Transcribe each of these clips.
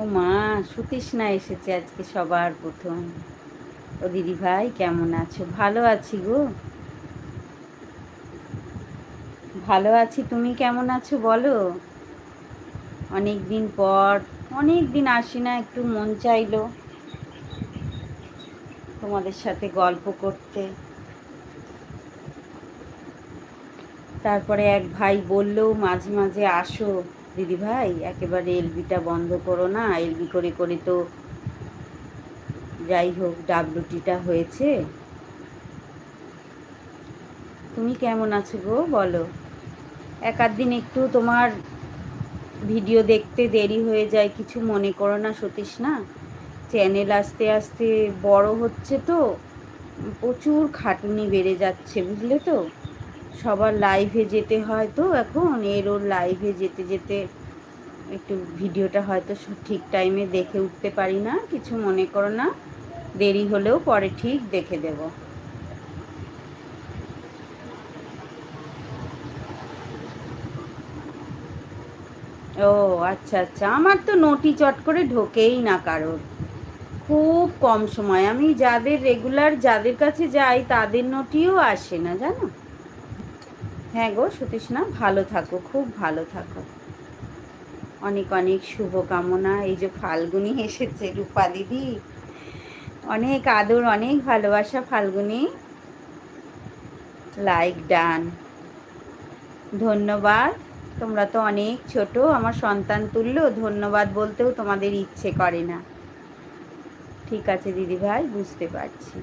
ও মা সুতৃষ্ণা এসেছে আজকে সবার প্রথম। ও দিদি ভাই, কেমন আছো? ভালো আছি গো। ভালো আছি, তুমি কেমন আছো বলো? অনেক দিন পর অনেক দিন আসি না, একটু মন চাইলো তোমাদের সাথে গল্প করতে। তারপরে এক ভাই বলল, মাঝে মাঝে আসো। দিদি ভাই, একেবারে এলবিটা বন্ধ করো না, এলবি করে করে তো যাই হোক, ডাব্লুটিটা হয়েছে। তুমি কেমন আছো গো? বলো। এক আধ দিন একটু তোমার ভিডিও দেখতে দেরি হয়ে যায়, কিছু মনে করো না সতীশ না। চ্যানেল আস্তে আস্তে বড় হচ্ছে তো, প্রচুর খাটুনি বেড়ে যাচ্ছে, বুঝলে তো? সবার লাইভে যেতে হয় তো এখন। এর ওর লাইভে যেতে যেতে একটু ভিডিওটা হয়তো ঠিক টাইমে দেখে উঠতে পারি না। কিছু মনে করো না। দেরি হলেও পরে ঠিক দেখে দেব। ও আচ্ছা আচ্ছা। আমার তো নটি চট করে ঢোকেই না কারোর। খুব কম সময়। আমি যাদের রেগুলার যাদের কাছে যাই, তাদের নটিও আসে না, জানো? হ্যাঁ গো সতীশনা ভালো থাকো, খুব ভালো থাকো। অনেক অনেক শুভকামনা, এই যে ফাল্গুনি এসেছে, রূপা দিদি। অনেক আদর, অনেক ভালোবাসা ফাল্গুনি। লাইক ডান ধন্যবাদ। তোমরা তো অনেক ছোট, আমার সন্তান তুল্য, ধন্যবাদ বলতেও তোমাদের ইচ্ছে করে না। ঠিক আছে দিদি ভাই, বুঝতে পারছি।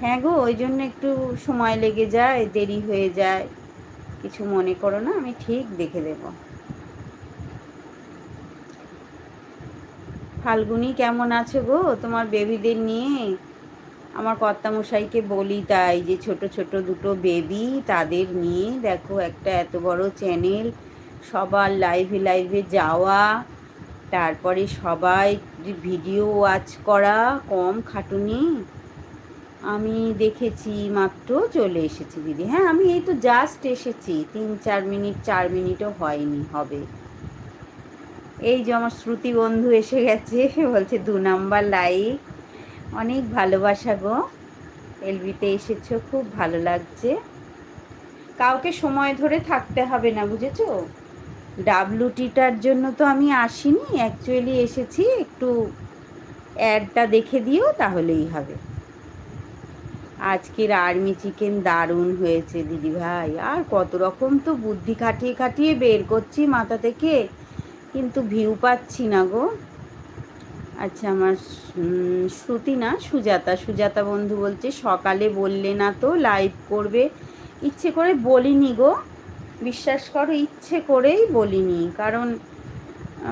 হ্যাঁ গো, ওই জন্য একটু সময় লেগে যায়, দেরি হয়ে যায়। কিছু মনে করো না, আমি ঠিক দেখে দেব। ফাল্গুনি কেমন আছো গো? তোমার বেবিদের নিয়ে? আমার কর্তামশাইকে বলি তাই যে, ছোট ছোট দুটো বেবি তাদের নিয়ে দেখো একটা এত বড় চ্যানেল সবার লাইভে লাইভে যাওয়া, তারপরে সবাই ভিডিও ওয়াচ করা, কম খাটুনি। আমি দেখেছি মাত্র চলে এসেছি দিদি। হ্যাঁ আমি এই তো জাস্ট এসেছি। তিন, চার মিনিট, চার মিনিটও হয়নি, হবে। এই যে আমার শ্রুতি বন্ধু এসে গেছে, বলছে দু নাম্বার লাইক অনেক ভালোবাসা গো। এলবিতে এসেছ, খুব ভালো লাগছে। কাউকে সময় ধরে থাকতে হবে না, বুঝেছ? ডাব্লুটিটার জন্য তো আমি আসিনি অ্যাকচুয়ালি এসেছি। একটু অ্যাডটা দেখে দিও, তাহলেই হবে। আজকের আর্মি চিকেন দারুণ হয়েছে দিদিভাই আর কত রকম তো বুদ্ধি খাটিয়ে খাটিয়ে বের করছি মাথা থেকে, কিন্তু ভিউ পাচ্ছি না গো। আচ্ছা আমার শ্রুতি না, সুজাতা। সুজাতা বন্ধু বলছে, সকালে বললে না তো লাইভ করবে। ইচ্ছে করে বলিনি গো। বিশ্বাস করো, ইচ্ছে করেই বলিনি। কারণ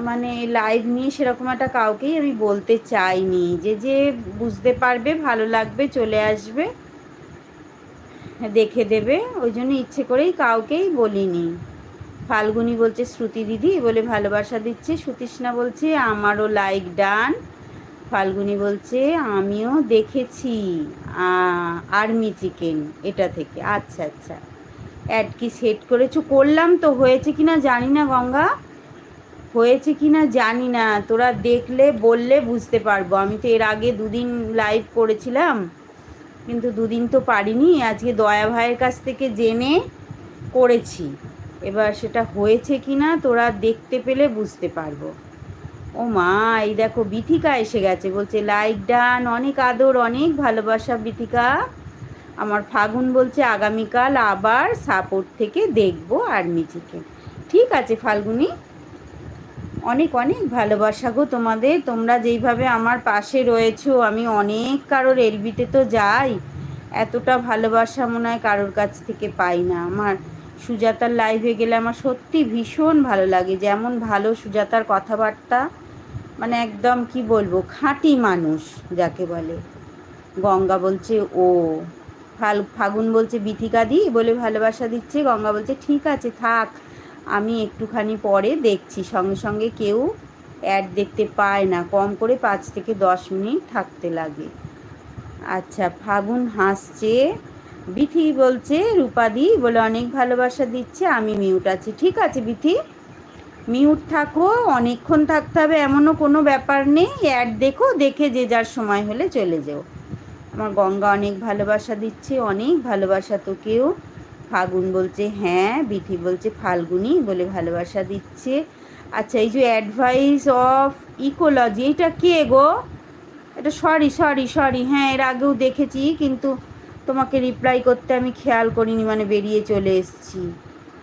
মানে লাইভ নিয়ে সেরকম একটা কাউকেই আমি বলতে চাইনি। যে যে বুঝতে পারবে, ভালো লাগবে, চলে আসবে, দেখে দেবে। ওই জন্য ইচ্ছে করেই কাউকেই বলিনি। ফাল্গুনি বলছে, শ্রুতি দিদি বলে ভালোবাসা দিচ্ছে। সুতৃষ্ণা বলছে, আমারও লাইক ডান ফাল্গুনি বলছে, আমিও দেখেছি আর্মি চিকেন এটা থেকে। আচ্ছা আচ্ছা। অ্যাড কি সেট করেছ? করলাম তো, হয়েছে কি না জানি না গঙ্গা। হয়েছে কি না জানি না। তোরা দেখলে, বললে বুঝতে পারব। আমি তো এর আগে দুদিন লাইভ করেছিলাম, কিন্তু দুদিন তো পারিনি। আজকে দয়া ভাইয়ের কাছ থেকে জেনে করেছি। এবার সেটা হয়েছে কি না, তোরা দেখতে পেলে বুঝতে পারব। ও মা, এই দেখো, বিথিকা এসে গেছে। বলছে লাইক ডান অনেক আদর, অনেক ভালোবাসা, বিথিকা। আমার ফাগুন বলছে, আগামীকাল আবার সাপোর্ট থেকে দেখব আর্মি চিকেন ঠিক আছে, ফাল্গুনি। অনেক অনেক ভালোবাসা গো তোমাদের। তোমরা যেইভাবে আমার পাশে রয়েছো, আমি অনেক কারোর এলবিতে তো যাই। এতটা ভালোবাসা মনে হয় কারোর কাছ থেকে পাই না। আমার সুজাতার লাইভে গেলে আমার সত্যি ভীষণ ভালো লাগে। যেমন ভালো সুজাতার কথাবার্তা মানে একদম কি বলব, খাঁটি মানুষ যাকে বলে। গঙ্গা বলছে, ও। ফাল, ফাগুন বলছে, বিথিকা দি। বলে, ভালোবাসা দিচ্ছে। গঙ্গা বলছে, ঠিক আছে, থাক। আমি একটুখানি পরে দেখছি। সঙ্গে সঙ্গে কেউ অ্যাড দেখতে পায় না। কম করে পাঁচ থেকে দশ মিনিট থাকতে লাগে। আচ্ছা ফাগুন হাসছে। বিথি বলছে, রূপাদি বলে অনেক ভালোবাসা দিচ্ছে, আমি মিউট আছি। ঠিক আছে, বিথি। মিউট থাকো, অনেকক্ষণ থাকতে হবে, এমনও কোনো ব্যাপার নেই। অ্যাড দেখো, দেখে যে যার সময় হলে চলে যেও। আমার গঙ্গা অনেক ভালোবাসা দিচ্ছে, অনেক ভালোবাসা তোকেও ফাগুন বলছে হ্যাঁ বিথি বলছে ফাল্গুনি বলে ভালোবাসা দিচ্ছে। আচ্ছা এই যে অ্যাডভাইস অফ ইকোলজি এটা কে গো? এটা সরি সরি সরি হ্যাঁ এর আগেও দেখেছি, কিন্তু তোমাকে রিপ্লাই করতে আমি খেয়াল করিনি মানে বেরিয়ে চলে এসেছি।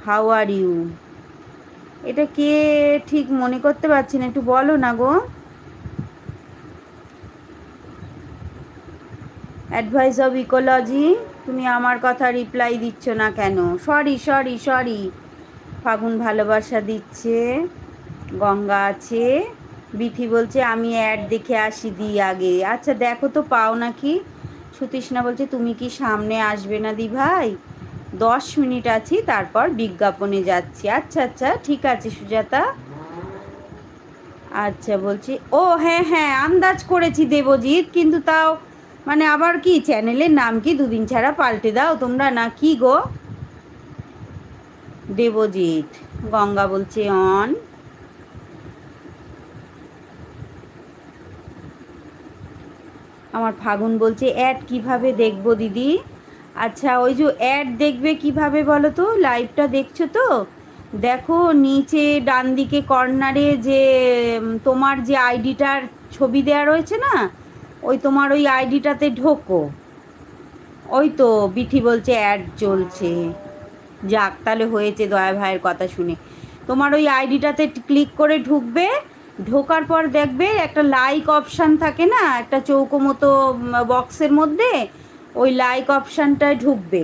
হাউ আর ইউ এটা কে ঠিক মনে করতে পারছি না, একটু বলো না গো। অ্যাডভাইস অফ ইকোলজি তুমি আমার কথা রিপ্লাই দিচ্ছ না কেন? সরি সরি সরি ফাগুন ভালোবাসা দিচ্ছে, গঙ্গা আছে। বিথি বলছে, আমি অ্যাড দেখে আসি দিই আগে। আচ্ছা দেখো তো পাও নাকি? সুতৃষ্ণা বলছে, তুমি কি সামনে আসবে না দি ভাই? দশ মিনিট আছি, তারপর বিজ্ঞাপনে যাচ্ছি। আচ্ছা আচ্ছা ঠিক আছে সুজাতা। আচ্ছা বলছি, ও হ্যাঁ হ্যাঁ আন্দাজ করেছি দেবজিৎ, কিন্তু তাও মানে আবার কি চ্যানেলের নাম কি? দুদিন ছাড়া পাল্টে দাও তোমরা, না কি গো? দেবজিৎ, গঙ্গা বলছে অন। আমার ফাগুন বলছে অ্যাড কীভাবে দেখব দিদি? আচ্ছা ওই যে অ্যাড দেখবে কীভাবে বলো তো? লাইভটা দেখছ তো? দেখো, নিচে ডান দিকে কর্নারে যে তোমার যে আইডিটার ছবি দেওয়া রয়েছে না? ওই তোমার ওই আইডিটাতে ঢোকো। ওই তো বিথি বলছে অ্যাড চলছে। যাক, তাহলে হয়েছে দয়া ভাইয়ের কথা শুনে। তোমার ওই আইডিটাতে ক্লিক করে ঢুকবে। ঢোকার পর দেখবে একটা লাইক অপশান থাকে না, একটা চৌকো মতো বক্সের মধ্যে ওই লাইক অপশানটায় ঢুকবে।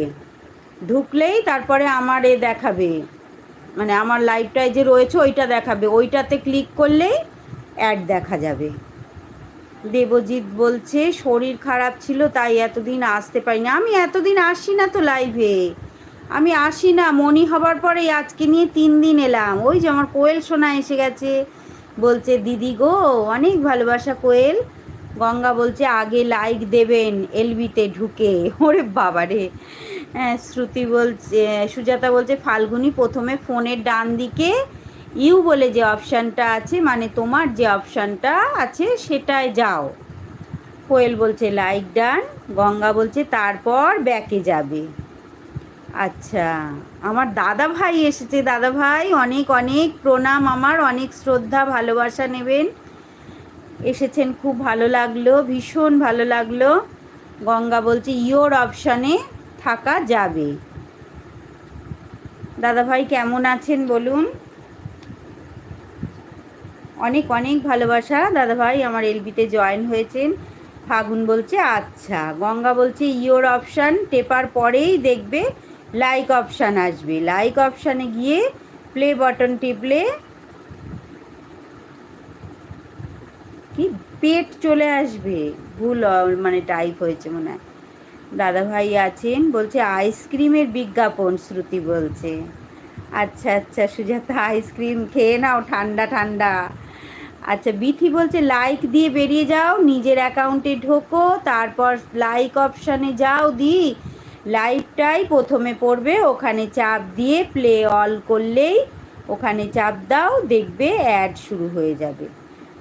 ঢুকলেই তারপরে আমার এ দেখাবে। মানে আমার লাইভটায় যে রয়েছে ওইটা দেখাবে। ওইটাতে ক্লিক করলেই অ্যাড দেখা যাবে। দেবজিৎ বলছে, শরীর খারাপ ছিল, তাই এতদিন আসতে পারিনি। আমি এতদিন আসি না তো লাইভে আমি আসি না, মনি হবার পরেই আজকে নিয়ে তিন দিন এলাম। ওই যে আমার কোয়েল সোনা এসে গেছে। বলছে, দিদি গো, অনেক ভালোবাসা কোয়েল। গঙ্গা বলছে, আগে লাইক দেবেন, এলবিতে ঢুকে। ওরে বাবা রে হ্যাঁ শ্রুতি বলছে, সুজাতা বলছে, ফাল্গুনি প্রথমে ফোনের ডান দিকে ইউ বলে যে অপশানটা আছে মানে তোমার যে অপশানটা আছে সেটায় যাও। কোয়েল বলছে লাইক ডান গঙ্গা বলছে, তারপর ব্যাকে যাবে। আচ্ছা আমার দাদা ভাই এসেছে। দাদা ভাই, অনেক অনেক প্রণাম আমার, অনেক শ্রদ্ধা, ভালোবাসা নেবেন। এসেছেন, খুব ভালো লাগল, ভীষণ ভালো লাগল। গঙ্গা বলছে ইয়োর অপশানে থাকা যাবে। দাদা ভাই, কেমন আছেন বলুন? অনেক অনেক ভালোবাসা। দাদা ভাই আমার এলবিতে জয়েন হয়েছেন। ফাগুন বলছে আচ্ছা। গঙ্গা বলছে ইয়োর অপশান টেপার পরেই দেখবে। লাইক অপশান আসবে। লাইক অপশানে গিয়ে প্লে বাটন টিপলে কি? পেট চলে আসবে। ভুল মানে টাইপ হয়েছে মনে হয়। দাদা ভাই আছেন, বলছে আইসক্রিমের বিজ্ঞাপন, শ্রুতি বলছে। আচ্ছা আচ্ছা সুজাতা আইসক্রিম খেয়ে নাও, ঠান্ডা ঠান্ডা। আচ্ছা বিথি বলছে লাইক দিয়ে বেরিয়ে যাও, নিজের অ্যাকাউন্টে ঢোকো, তারপর লাইক অপশানে যাও দি। লাইভটাই প্রথমে পড়বে, ওখানে চাপ দিয়ে প্লে অল করলেই ওখানে চাপ দাও, দেখবে অ্যাড শুরু হয়ে যাবে।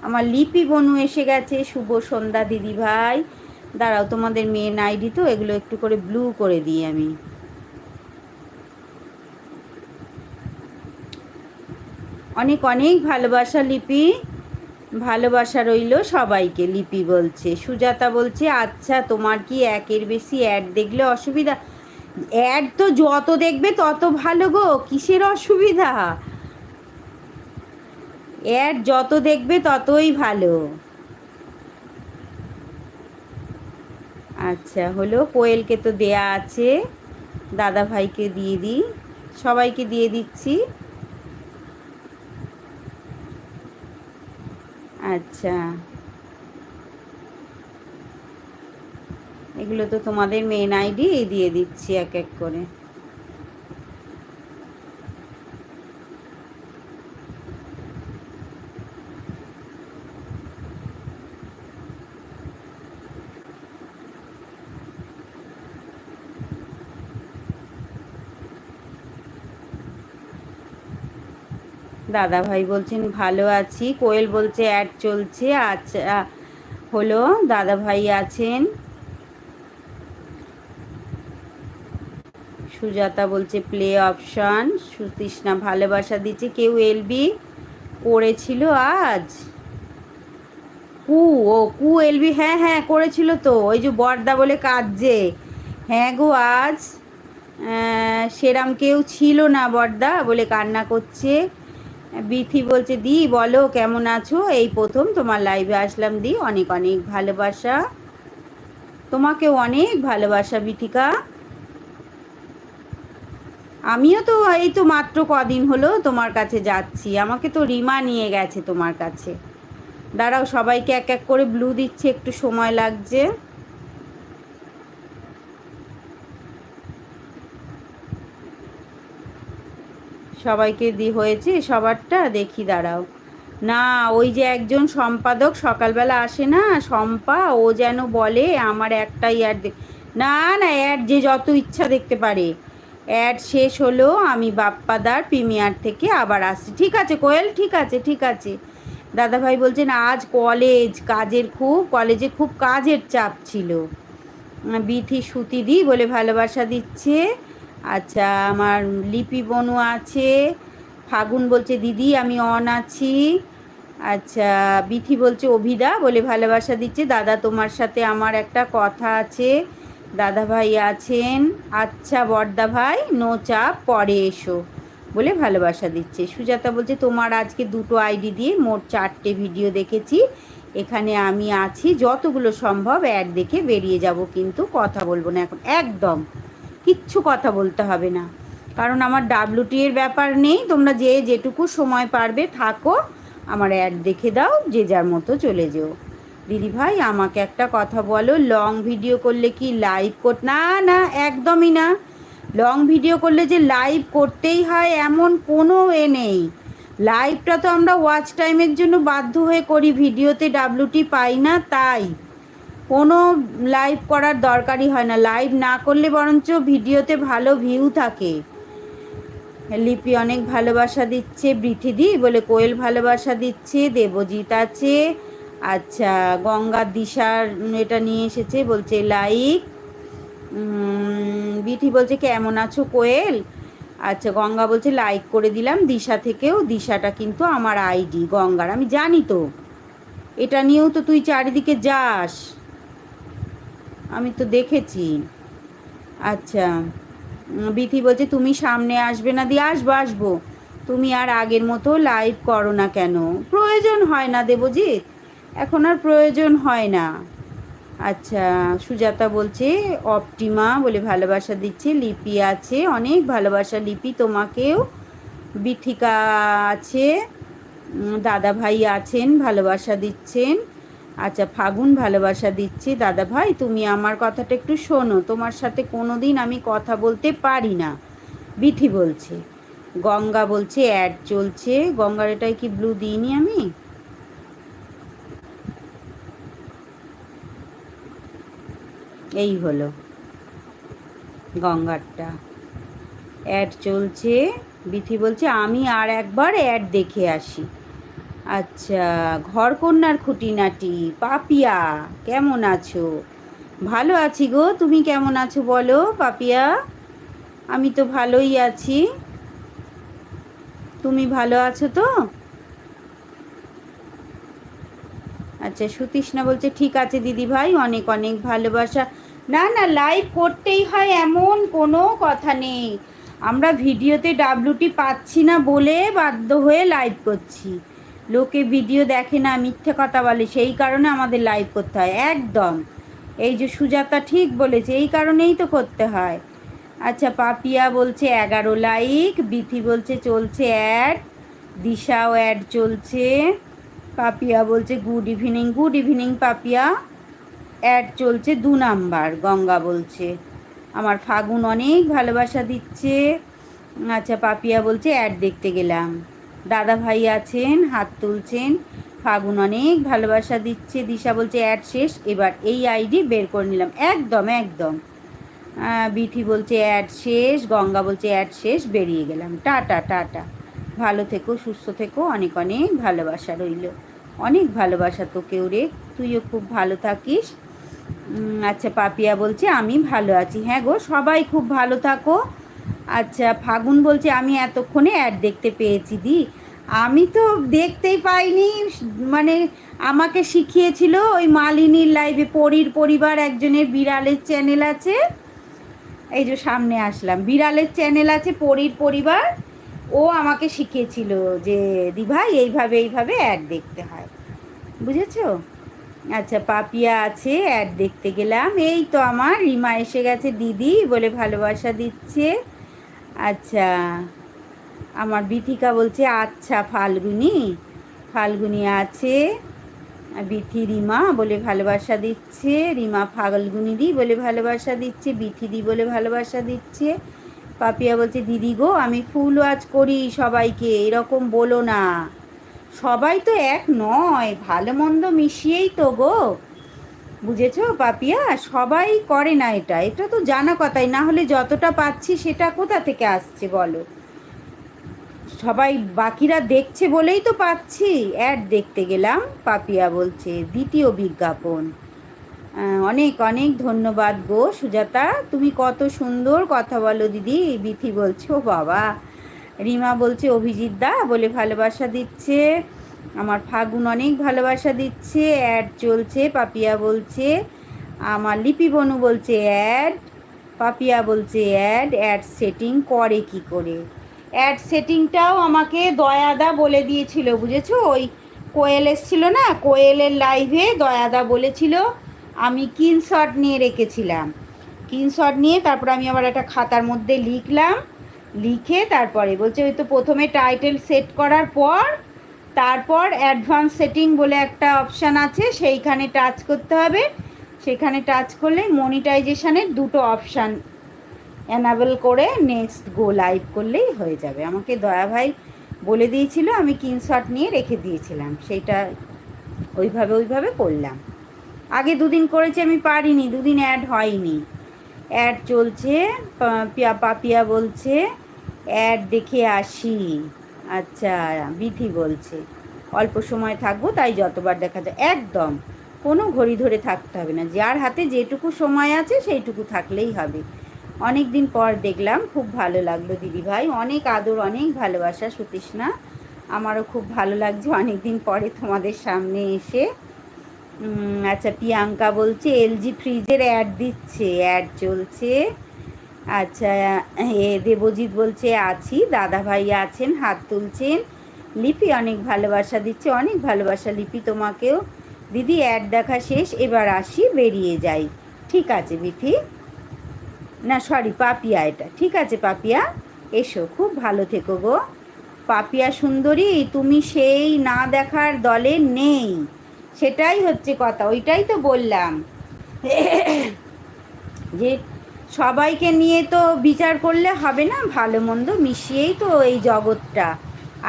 আমার লিপি বনু এসে গেছে, শুভ সন্ধ্যা দিদি ভাই। দাঁড়াও, তোমাদের মেন আইডি তো, এগুলো একটু করে ব্লু করে দিই আমি। অনেক অনেক ভালোবাসা লিপি। ভালোবাসা রইল সবাইকে, লিপি বলছে। সুজাতা বলছে আচ্ছা তোমার কি একের বেশি অ্যাড দেখলে অসুবিধা? অ্যাড তো যত দেখবে তত ভালো গো, কিসের অসুবিধা? অ্যাড যত দেখবে ততই ভালো। আচ্ছা হলো কোয়েলকে তো দেয়া আছে দাদা ভাইকে দিয়ে দিই, সবাইকে দিয়ে দিচ্ছি। আচ্ছা। এগুলো তো তোমাদের মেন আইডি দিয়ে দিচ্ছি এক এক করে। দাদা ভাই বলছেন, ভালো আছি। কোয়েল বলছে, অ্যাড চলছে। আচ্ছা হলো দাদা ভাই আছেন। সুজাতা বলছে, প্লে অপশন। সুতৃষ্ণা, ভালোবাসা দিচ্ছে। কেউ এলবি করেছিল আজ? কু, ও, কু এলবি হ্যাঁ হ্যাঁ করেছিল তো। ওই যে বর্দা বলে কাজে হ্যাঁ গো, আজ সেরাম কেউ ছিল না বর্দা বলে কান্না করছে। বিথি বলছে, দি, বলো, কেমন আছো? এই প্রথম তোমার লাইভে আসলাম, দি, অনেক অনেক ভালোবাসা। তোমাকে অনেক ভালোবাসা, বিথিকা। আমিও তো এই তো মাত্র কদিন হলো তোমার কাছে যাচ্ছি। আমাকে তো রিমা নিয়ে গেছে তোমার কাছে। দাঁড়াও, সবাইকে এক এক করে ব্লু দিচ্ছে, একটু সময় লাগছে। সবাইকে দি হয়েছে, সবারটা দেখি দাঁড়াও। না, ওই যে একজন সম্পাদক সকালবেলা আসে না সম্পা ও যেন বলে, আমার একটাই অ্যাড না না অ্যাড যে যত ইচ্ছা দেখতে পারে। অ্যাড শেষ হলো, আমি বাপ্পাদার প্রিমিয়ার থেকে আবার আসছি। ঠিক আছে, কোয়েল, ঠিক আছে ঠিক আছে। দাদাভাই বলছেন আজ কলেজ কাজের খুব কলেজে খুব কাজের চাপ ছিল। বিথি সুতি দি বলে ভালোবাসা দিচ্ছে। আচ্ছা আমার লিপি বনু আছে। ফাগুন বলছে, দিদি, আমি অন আছি। আচ্ছা বিথি বলছে, অভিদা, বলে ভালোবাসা দিচ্ছে। দাদা, তোমার সাথে আমার একটা কথা আছে। দাদা ভাই আছেন। আচ্ছা বর্দা ভাই, নো চাপ, পরে এসো, বলে ভালোবাসা দিচ্ছে। সুজাতা বলছে, তোমার আজকে দুটো আইডি দিয়ে মোট চারটে ভিডিও দেখেছি। এখানে আমি আছি। যতগুলো সম্ভব অ্যাড দেখে বেরিয়ে যাব, কিন্তু কথা বলব না এখন। একদম। কিচ্ছু কথা বলতে হবে না। কারণ আমার ডাব্লুটি এর ব্যাপার নেই, তোমরা যে যেটুকু সময় পারবে থাকো, আমার অ্যাড দেখে দাও, যে যার মতো চলে যেও। দিদি ভাই, আমাকে একটা কথা বলো লং ভিডিও করলে কি লাইভ কর না না, একদমই না। লং ভিডিও করলে যে লাইভ করতেই হয়, এমন কোনো এ নেই। লাইভটা তো আমরা ওয়াচ টাইমের জন্য বাধ্য হয়ে করি ভিডিওতে ডাব্লুটি পাই না, তাই। কোনো লাইভ করার দরকারই হয় না। লাইভ না করলে বরঞ্চ ভিডিওতে ভালো ভিউ থাকে। লিপি অনেক ভালোবাসা দিচ্ছে বৃথিদি বলে কোয়েল ভালোবাসা দিচ্ছে, দেবজিৎ আছে আচ্ছা গঙ্গার দিশার এটা নিয়ে এসেছে, বলছে লাইক বিথি বলছে কেমন আছো কোয়েল? আচ্ছা গঙ্গা বলছে লাইক করে দিলাম, দিশা থেকেও, দিশাটা কিন্তু আমার আইডি গঙ্গার, আমি জানি তো। এটা নিয়েও তো তুই চারিদিকে যাস। আমি তো দেখেছি। আচ্ছা বিথি বলছে, তুমি সামনে আসবে না দিয়ে আসব আসব। তুমি আর আগের মতো লাইভ করো না কেন? প্রয়োজন হয় না দেবজিৎ, এখন আর প্রয়োজন হয় না। আচ্ছা সুজাতা বলছে, অপটিমা বলে ভালোবাসা দিচ্ছে, লিপি আছে, অনেক ভালোবাসা লিপি তোমাকেও। বিথিকা আছে দাদা ভাই আছেন, ভালোবাসা দিচ্ছেন। আচ্ছা ফাগুন ভালোবাসা দিচ্ছি, দাদা ভাই, তুমি আমার কথাটা একটু শোনো। তোমার সাথে কোনো দিন আমি কথা বলতে পারি না। বিথি বলছে। গঙ্গা বলছে, অ্যাড চলছে। গঙ্গার এটাই কি ব্লু দিইনি আমি? এই হলো গঙ্গারটা। অ্যাড চলছে। বিথি বলছে, আমি আর একবার অ্যাড দেখে আসি। আচ্ছা ঘরকন্যার খুঁটিনাটি, পাপিয়া, কেমন আছো? ভালো আছি গো, তুমি কেমন আছো বলো, পাপিয়া? আমি তো ভালোই আছি। তুমি ভালো আছো তো? আচ্ছা সুতৃষ্ণা বলছে, ঠিক আছে দিদি ভাই, অনেক অনেক ভালোবাসা। না না লাইভ করতেই হয়, এমন কোনো কথা নেই। আমরা ভিডিওতে ডাব্লুটি পাচ্ছি না বলে বাধ্য হয়ে লাইভ করছি। লোকে ভিডিও দেখে না, মিথ্যে কথা বলে, সেই কারণে আমাদের লাইভ করতে হয়। একদম। এই যে সুজাতা ঠিক বলেছে, এই কারণেই তো করতে হয়। আচ্ছা পাপিয়া বলছে এগারো লাইক বিথি বলছে চলছে অ্যাড দিশাও অ্যাড চলছে। পাপিয়া বলছে good evening good evening Papiya. Ad চলছে দু নাম্বার গঙ্গা বলছে। আমার ফাগুন অনেক ভালোবাসা দিচ্ছে। আচ্ছা পাপিয়া বলছে অ্যাড দেখতে গেলাম। দাদা ভাই আছেন, হাত তুলছেন, ফাগুন অনেক ভালোবাসা দিচ্ছে, দিশা বলছে, অ্যাড শেষ। এবার এই আইডি বের করে নিলাম, একদম একদম। বিথি বলছে, অ্যাড শেষ। গঙ্গা বলছে, অ্যাড শেষ। বেরিয়ে গেলাম। Tata tata. ভালো থেকো, সুস্থ থেকো। অনেক অনেক ভালোবাসা রইল। অনেক ভালোবাসা তোকেও রে তুইও খুব ভালো থাকিস। আচ্ছা পাপিয়া বলছে, আমি ভালো আছি। হ্যাঁ গো, সবাই খুব ভালো থাকো। আচ্ছা ফাগুন বলছে, আমি এতক্ষণে অ্যাড দেখতে পেয়েছি দি। আমি তো দেখতেই পাইনি মানে আমাকে শিখিয়েছিল ওই মালিনীর লাইভে পরীর পরিবার একজনের বিড়ালের চ্যানেল আছে। এই যে সামনে আসলাম, বিড়ালের চ্যানেল আছে, পরীর পরিবার। ও আমাকে শিখিয়েছিল যে দিভাই এইভাবে এইভাবে অ্যাড দেখতে হয়। বুঝেছ? আচ্ছা পাপিয়া আছে অ্যাড দেখতে গেলাম। এই তো আমার, রিমা এসে গেছে, দিদি, বলে ভালোবাসা দিচ্ছে। আচ্ছা। আমার বিথিকা বলছে আচ্ছা ফাল্গুনি ফাল্গুনি আছে। বিথি রিমা বলে ভালোবাসা দিচ্ছে, রিমা ফাল্গুনি দি বলে ভালোবাসা দিচ্ছে, বিথি দি বলে ভালোবাসা দিচ্ছে। পাপিয়া বলছে, দিদি গো, আমি ফুল ওয়াজ করি সবাইকে, এরকম বলো না। সবাই তো এক নয়, ভালো মন্দ মিশিয়েই তো গো। বুঝেছ, পাপিয়া? সবাই করে না এটা। এটা তো জানা কথাই। না হলে যতটা পাচ্ছি সেটা কোথা থেকে আসছে বলো? সবাই বাকিরা দেখছে বলেই তো পাচ্ছি। অ্যাড দেখতে গেলাম, পাপিয়া বলছে, দ্বিতীয় বিজ্ঞাপন। অনেক অনেক ধন্যবাদ গো, সুজাতা। তুমি কত সুন্দর কথা বলো দিদি, বিথি বলছে, ও বাবা। রিমা বলছে, অভিজিৎ দা বলে ভালোবাসা দিচ্ছে। আমার ফাগুন অনেক ভালোবাসা দিচ্ছে, অ্যাড চলছে, পাপিয়া বলছে, আমার লিপি বনু বলছে, অ্যাড, পাপিয়া বলছে, অ্যাড অ্যাড সেটিং করে কি করে? অ্যাড সেটিংটাও আমাকে দয়াদা বলে দিয়েছিল, বুঝেছ? ওই কোয়েল এসছিল না, কোয়েলের লাইভে দয়াদা বলেছিল, আমি কিনশট নিয়ে রেখেছিলাম। কিনশট নিয়ে তারপর আমি আবার একটা খাতার মধ্যে লিখলাম, লিখে তারপরে বলছে, ওই তো প্রথমে টাইটেল সেট করার পর তারপর অ্যাডভান্স সেটিং বলে একটা অপশান আছে, সেইখানে টাচ করতে হবে। সেখানে টাচ করলে মনিটাইজেশানের দুটো অপশান অ্যানাবেল করে নেক্সট গো লাইভ করলেই হয়ে যাবে। আমাকে দয়া ভাই বলে দিয়েছিল, আমি কিনশট নিয়ে রেখে দিয়েছিলাম। সেইটা ওইভাবে ওইভাবে করলাম। আগে দুদিন করেছি, আমি পারিনি। দুদিন অ্যাড হয়নি। অ্যাড চলছে পাপিয়া বলছে অ্যাড দেখে আসি। আচ্ছা বিথি বলছে। অল্প সময় থাকব, তাই যতবার দেখা যায়, একদম। কোনো ঘড়ি ধরে থাকতে হবে না। যার হাতে যেটুকু সময় আছে, সেইটুকু থাকলেই হবে। অনেক দিন পর দেখলাম, খুব ভালো লাগল দিদি ভাই অনেক আদর, অনেক ভালোবাসা, সুতৃষ্ণা। আমারও খুব ভালো লাগছে অনেক দিন পরে তোমাদের সামনে এসে। আচ্ছা প্রিয়াঙ্কা বলছে, এলজি ফ্রিজের অ্যাড দিচ্ছে, অ্যাড চলছে। আচ্ছা এ দেবজিৎ বলছে, আছি দাদা ভাই আছেন, হাত তুলছেন। লিপি অনেক ভালোবাসা দিচ্ছে, অনেক ভালোবাসা লিপি তোমাকেও। দিদি অ্যাড দেখা শেষ, এবার আসি, বেরিয়ে যাই। ঠিক আছে, বিথি। না সরি পাপিয়া এটা। ঠিক আছে, পাপিয়া। এসো, খুব ভালো থেকো গো। পাপিয়া সুন্দরী, তুমি সেই না দেখার দলে নেই। সেটাই হচ্ছে কথা, ওইটাই তো বললাম। যে সবাইকে নিয়ে তো বিচার করলে হবে না, ভালো মন্দ মিশিয়েই তো এই জগৎটা।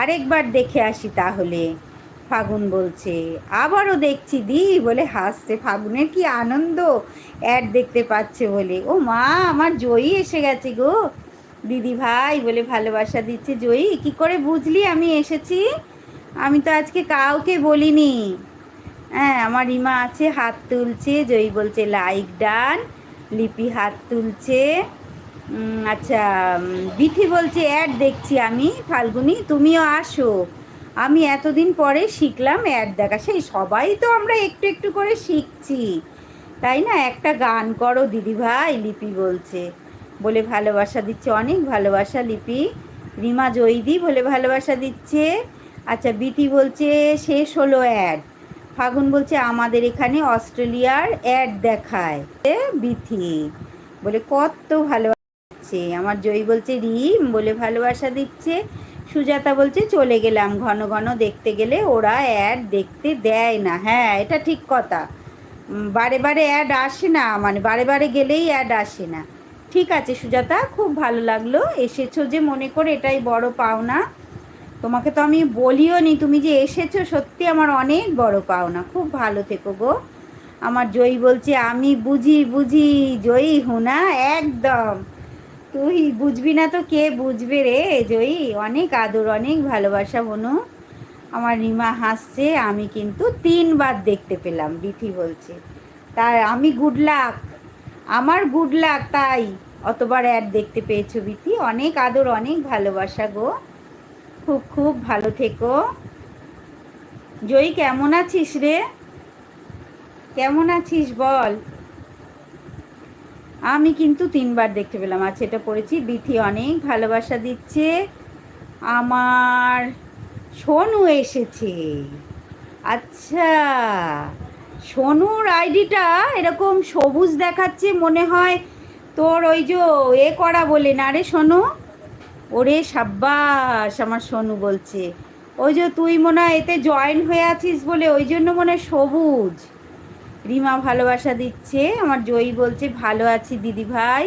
আরেকবার দেখে আসি তাহলে, ফাগুন বলছে। আবারও দেখছি দি বলে হাসছে, ফাগুনের কি আনন্দ অ্যাড দেখতে পাচ্ছে বলে। ও মা, আমার জয়ী এসে গেছে গো। দিদি ভাই বলে ভালোবাসা দিচ্ছে জয়ী, কি করে বুঝলি আমি এসেছি? আমি তো আজকে কাউকে বলিনি। হ্যাঁ আমার রিমা আছে, হাত তুলছে, জয়ী বলছে, লাইক ডান। লিপি হাত তুলছে। আচ্ছা বিথি বলছে অ্যাড দেখছি আমি, ফাল্গুনি, তুমিও আসো। আমি এতদিন পরে শিখলাম অ্যাড দেখা। সেই সবাই তো আমরা একটু একটু করে শিখছি। তাই না? একটা গান করো দিদি ভাই লিপি বলছে। বলে ভালোবাসা দিচ্ছে, অনেক ভালোবাসা লিপি। রিমা জয়দি বলে ভালোবাসা দিচ্ছে। আচ্ছা বিতি বলছে, শেষ হলো অ্যাড ফাগুন বলছে, আমাদের এখানে অস্ট্রেলিয়ার অ্যাড দেখায় বিথি। বলে, কত ভালোবাসছে। আমার জয়ী বলছে, রিম। বলে, ভালোবাসা দিচ্ছে। সুজাতা বলছে, চলে গেলাম ঘন ঘন, দেখতে গেলে ওরা অ্যাড দেখতে দেয় না। হ্যাঁ এটা ঠিক কথা। বারে বারে অ্যাড আসে না মানে বারে বারে গেলেই অ্যাড আসে না। ঠিক আছে সুজাতা, খুব ভালো লাগল, এসেছ যে মনে করে, এটাই বড় পাওনা। তোমাকে তো আমি বলিও নি, তুমি যে এসেছ সত্যি আমার অনেক বড় পাওনা, খুব ভালো থেকো গো। আমার জয়ী বলছে, আমি বুঝি বুঝি, জয়ী হুনা, একদম। তুই বুঝবি না তো কে বুঝবে রে, জয়ী? অনেক আদর, অনেক ভালোবাসা বনু। আমার রিমা হাসছে, আমি কিন্তু তিনবার দেখতে পেলাম, বিথি বলছে। তাই আমি গুড লাক আমার গুড লাক তাই। অতবার অ্যাড দেখতে পেয়েছ বিথি, অনেক আদর, অনেক ভালোবাসা গো। খুব খুব ভালো থেকো। জয়ী, কেমন আছিস রে? কেমন আছিস বল? আমি কিন্তু তিনবার দেখতে পেলাম। আচ্ছা এটা পড়েছি। বিথি অনেক ভালোবাসা দিচ্ছে। আমার সোনু এসেছে। আচ্ছা সোনুর আইডিটা এরকম সবুজ দেখাচ্ছে মনে হয়। তোর ওই যে এ করা বলে না রে সোনু? ওরে সাব্বাস, আমার সোনু বলছে। ওই যে তুই মনে হয় এতে জয়েন হয়ে আছিস বলে, ওই জন্য মনে সবুজ। রিমা ভালোবাসা দিচ্ছে, আমার জয়ী বলছে, ভালো আছি দিদি ভাই।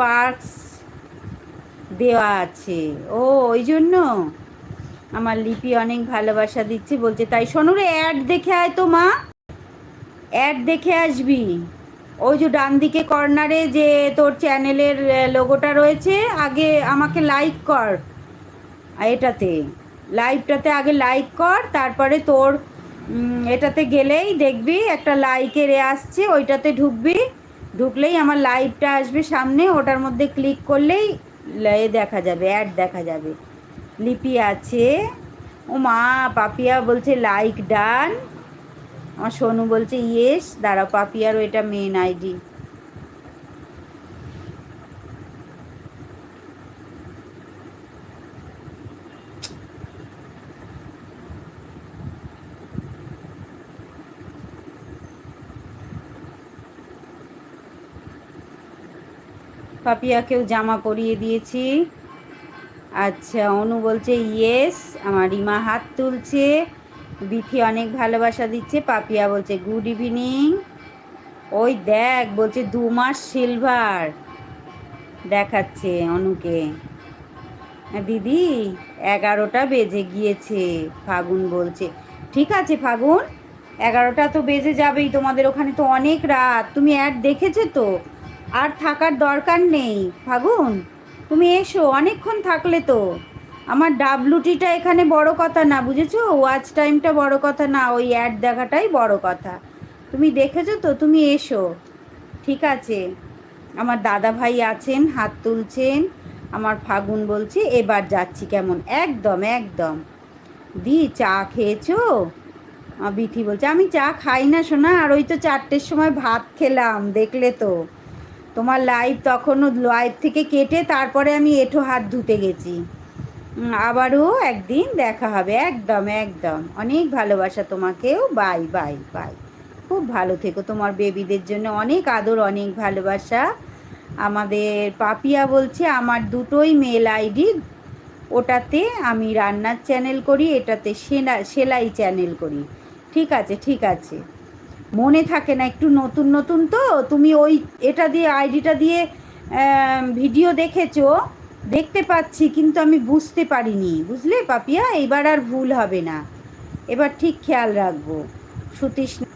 পার্কস দেওয়া আছে। ও, ওই জন্য? আমার লিপি অনেক ভালোবাসা দিচ্ছে, বলছে, তাই শোনুরে অ্যাড দেখে আয় তো মা। অ্যাড দেখে আসবি। ওই যে ডান দিকে কর্নারে যে তোর চ্যানেলের লোগোটা রয়েছে, আগে আমাকে লাইক কর। এটাতে। লাইভটাতে আগে লাইক কর, তারপরে তোর এটাতে গেলেই দেখবি একটা লাইকের এ আসছে, ওইটাতে ঢুকবি। ঢুকলেই আমার লাইভটা আসবে সামনে, ওটার মধ্যে ক্লিক করলেই এ দেখা যাবে অ্যাড দেখা যাবে। লিপি আছে। ও মা পাপিয়া বলছে লাইক ডান আমার সোনু বলছে, ইয়েস, দাঁড়াও পাপিয়ারও এটা মেন আইডি পাপিয়াকেও জামা পরিয়ে দিয়েছি। আচ্ছা অনু বলছে, ইয়েস, আমার রিমা হাত তুলছে। বিথি অনেক ভালোবাসা দিচ্ছে, পাপিয়া বলছে গুড ইভিনিং ওই দেখ, বলছে, দু মাস সিলভার দেখাচ্ছে অনুকে। দিদি, এগারোটা বেজে গিয়েছে, ফাগুন বলছে। ঠিক আছে ফাগুন, এগারোটা তো বেজে যাবেই, তোমাদের ওখানে তো অনেক রাত, তুমি অ্যাড দেখেছ তো? আর থাকার দরকার নেই, ফাগুন, তুমি এসো, অনেকক্ষণ থাকলে তো। আমার ডাবলুটিটা এখানে বড় কথা না, বুঝেছ? ওয়াচ টাইমটা বড় কথা না, ওই অ্যাড দেখাটাই বড় কথা। তুমি দেখেছ তো? তুমি এসো। ঠিক আছে। আমার দাদা ভাই আছেন, হাত তুলছেন। আমার ফাগুন বলছে, এবার যাচ্ছি কেমন? একদম একদম। দি, চা খেয়েছো? বিথি বলছে, আমি চা খাই না শোনা আর ওই তো চারটের সময় ভাত খেলাম, দেখলে তো। তোমার লাইভ তখনও লাইভ থেকে কেটে তারপরে আমি এঠো হাত ধুতে গেছি। আবারও একদিন দেখা হবে। একদম একদম। অনেক ভালোবাসা তোমাকেও। Bye bye bye. খুব ভালো থেকো। তোমার বেবিদের জন্য অনেক আদর, অনেক ভালোবাসা। আমাদের পাপিয়া বলছে, আমার দুটোই মেল আইডি ওটাতে আমি রান্নার চ্যানেল করি, এটাতে সেলাই চ্যানেল করি। ঠিক আছে ঠিক আছে। মনে থাকে না, একটু নতুন নতুন তো? তুমি ওই এটা দিয়ে আইডিটা দিয়ে ভিডিও দেখেছ? দেখতে পাচ্ছি, কিন্তু আমি বুঝতে পারিনি। বুঝলে পাপিয়া? এবার আর ভুল হবে না। এবার ঠিক খেয়াল রাখব। সুতৃষ্ণা